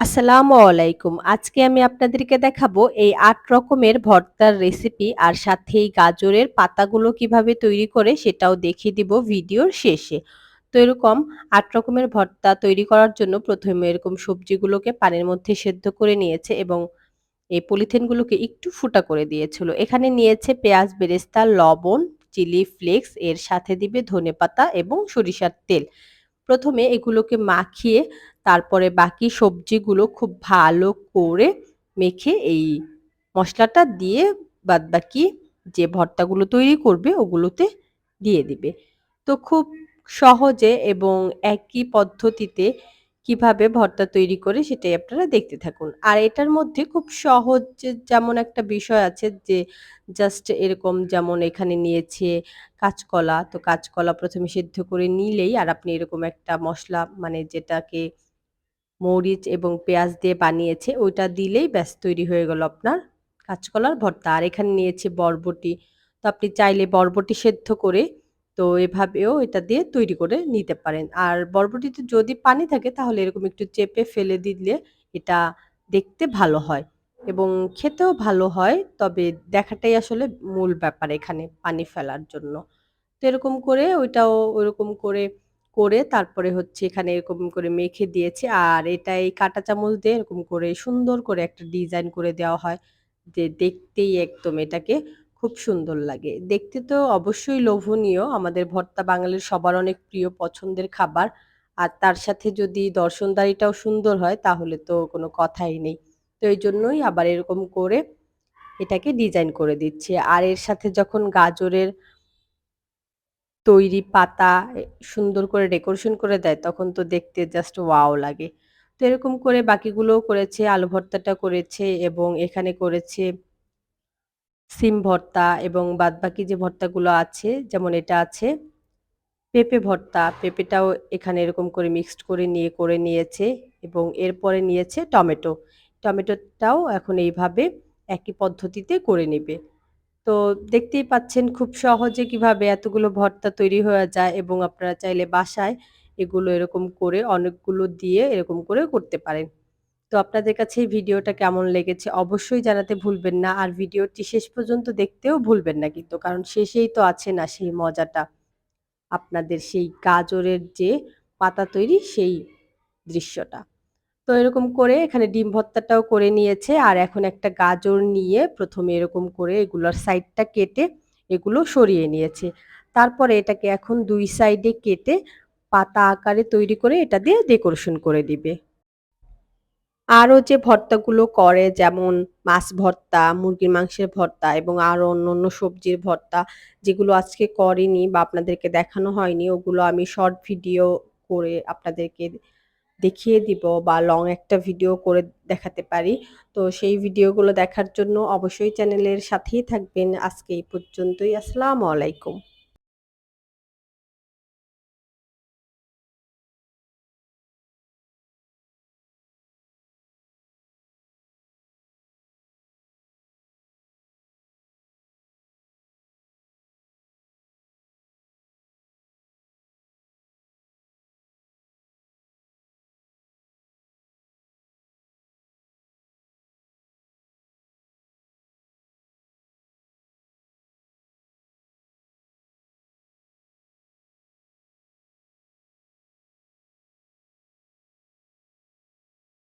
আসসালামু আলাইকুম। আজকে আমি আপনাদেরকে দেখাবো এই আট রকমের ভর্তার রেসিপি আর সাথে এই গাজরের পাতাগুলো কীভাবে তৈরি করে সেটাও দেখিয়ে দিব ভিডিওর শেষে। তো এরকম আট রকমের ভর্তা তৈরি করার জন্য প্রথমে এরকম সবজিগুলোকে পানির মধ্যে সেদ্ধ করে নিয়েছে এবং এই পলিথিনগুলোকে একটু ফুটা করে দিয়েছিল। এখানে নিয়েছে পেঁয়াজ, বেরেস্তা, লবণ, চিলি ফ্লেক্স এর সাথে দিবে ধনেপাতা এবং সরিষার তেল। প্রথমে এগুলোকে মাখিয়ে তারপরে বাকি সবজিগুলো খুব ভালো করে মেখে এই মশলাটা দিয়ে বাদ বাকি যে ভর্তাগুলো তৈরি করবে ওগুলোতে দিয়ে দিবে। তো খুব সহজে এবং একই পদ্ধতিতে কীভাবে ভর্তা তৈরি করে সেটাই আপনারা দেখতে থাকুন। আর এটার মধ্যে খুব সহজ যেমন একটা বিষয় আছে যে জাস্ট এরকম যেমন এখানে নিয়েছে কাঁচকলা, তো কাঁচকলা প্রথমে সেদ্ধ করে নিলেই আর আপনি এরকম একটা মশলা মানে যেটাকে মরিচ এবং পেঁয়াজ দিয়ে বানিয়েছে ওইটা দিলেই ব্যাস তৈরি হয়ে গেল আপনার কাঁচকলার ভর্তা। আর এখানে নিয়েছে বরবটি। তো আপনি চাইলে বরবটি সেদ্ধ করে তো এভাবেও এটা দিয়ে তৈরি করে নিতে পারেন। আর বরবটিতে যদি পানি থাকে তাহলে এরকম একটু চেপে ফেলে দিলে এটা দেখতে ভালো হয় এবং খেতেও ভালো হয়। তবে দেখাটাই আসলে মূল ব্যাপার এখানে পানি ফেলার জন্য। তো এরকম করে ওইটাও ওরকম করে, করে তারপরে হচ্ছে এখানে এরকম করে মেখে দিয়েছি। আর এটা এই কাঁটা চামচ দিয়ে এরকম করে সুন্দর করে একটা ডিজাইন করে দেওয়া হয়। যে দেখতেই একদম এটাকে খুব সুন্দর লাগে। দেখতে তো অবশ্যই লোভনীয়। আমাদের ভর্তা বাঙালির সবার অনেক প্রিয় পছন্দের খাবার। আর তার সাথে যদি দর্শনদারিটাও সুন্দর হয় তাহলে তো কোনো কথাই নেই। তো এই জন্যই আবার এরকম করে এটাকে ডিজাইন করে দিচ্ছি। আর এর সাথে যখন গাজরের তৈরি পাতা সুন্দর করে ডেকোরেশন করে দেয় তখন তো দেখতে জাস্ট ওয়াও লাগে। তো এরকম করে বাকিগুলোও করেছে, আলু ভর্তাটা করেছে এবং এখানে করেছে সিম ভর্তা এবং বাদবাকি যে ভর্তাগুলো আছে যেমন এটা আছে পেঁপে ভর্তা, পেঁপেটাও এখানে এরকম করে মিক্সড করে নিয়ে করে নিয়েছে এবং এরপরে নিয়েছে টমেটো। টমেটোটাও এখন এইভাবে একই পদ্ধতিতে করে নেবে তো দেখতেই পাচ্ছেন খুব সহজে কীভাবে এতগুলো ভর্তা তৈরি হয়ে যায় এবং আপনারা চাইলে বাসায় এগুলো এরকম করে অনেকগুলো দিয়ে এরকম করে করতে পারেন। তো আপনাদের কাছে এই ভিডিওটা কেমন লেগেছে অবশ্যই জানাতে ভুলবেন না। আর ভিডিওটি শেষ পর্যন্ত দেখতেও ভুলবেন না কিন্তু। কারণ শেষেই তো আছে না সেই মজাটা। আপনাদের সেই গাজরের যে পাতা তৈরি সেই দৃশ্যটা। তো এরকম করে এখানে ডিম ভর্তাটাও করে নিয়েছে। আর এখন একটা গাজর নিয়ে প্রথমে এরকম করে এগুলোর সাইডটা কেটে এগুলো সরিয়ে নিয়েছে। তারপরে এটাকে এখন দুই সাইডে কেটে পাতা আকারে তৈরি করে এটা দিয়ে ডেকোরেশন করে দিবে। আরও যে ভর্তাগুলো করে যেমন মাছ ভর্তা, মুরগির মাংসের ভর্তা এবং আরও অন্য অন্য সবজির ভর্তা যেগুলো আজকে করেনি বা আপনাদেরকে দেখানো হয়নি ওগুলো আমি শর্ট ভিডিও করে আপনাদেরকে দেখিয়ে দিব বা লং একটা ভিডিও করে দেখাতে পারি। তো সেই ভিডিওগুলো দেখার জন্য অবশ্যই চ্যানেলের সাথেই থাকবেন। আজকে এই পর্যন্তই। আসসালামু আলাইকুম।